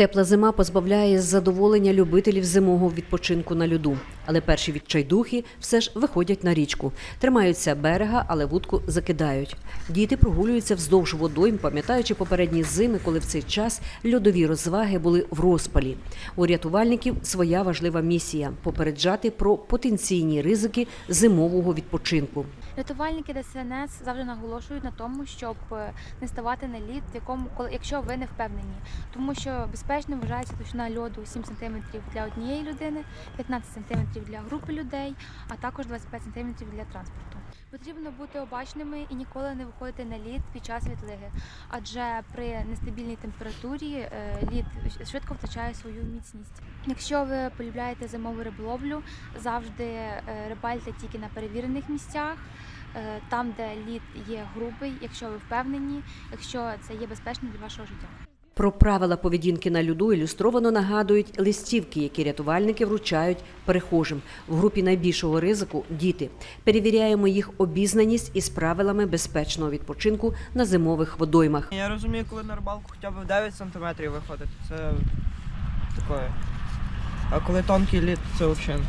Тепла зима позбавляє задоволення любителів зимового відпочинку на льоду. Але перші відчайдухи все ж виходять на річку. Тримаються берега, але вудку закидають. Діти прогулюються вздовж водойм, пам'ятаючи попередні зими, коли в цей час льодові розваги були в розпалі. У рятувальників своя важлива місія попереджати про потенційні ризики зимового відпочинку. Рятувальники ДСНС завжди наголошують на тому, щоб е, не ставати на лід, в якому якщо ви не впевнені, тому що безпечно вважається товщина льоду 7 см для однієї людини, 15 см для групи людей, а також 25 см для транспорту. Потрібно бути обачними і ніколи не виходити на лід під час відлиги, адже при нестабільній температурі е, лід швидко втрачає свою міцність. Якщо ви полюбляєте зимову риболовлю, завжди е, рибальте тільки на перевірених місцях. е, Там, де лід є грубий, якщо ви впевнені, якщо це є безпечно для вашого життя. Про правила поведінки на льоду ілюстровано нагадують листівки, які рятувальники вручають перехожим. В групі найбільшого ризику діти. Перевіряємо їх обізнаність із правилами безпечного відпочинку на зимових водоймах. Я розумію, коли на рибалку хоча б в 9 сантиметрів виходити, це таке. А коли тонкий лід, це взагалі.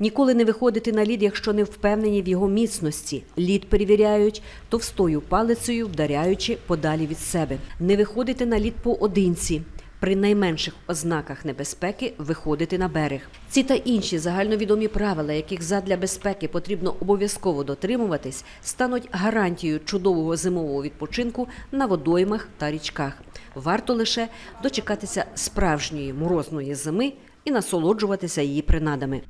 Ніколи не виходити на лід, якщо не впевнені в його міцності. Лід перевіряють товстою палицею, вдаряючи подалі від себе. Не виходити на лід поодинці. При найменших ознаках небезпеки виходити на берег. Ці та інші загальновідомі правила, яких задля безпеки потрібно обов'язково дотримуватись, стануть гарантією чудового зимового відпочинку на водоймах та річках. Варто лише дочекатися справжньої морозної зими і насолоджуватися її принадами.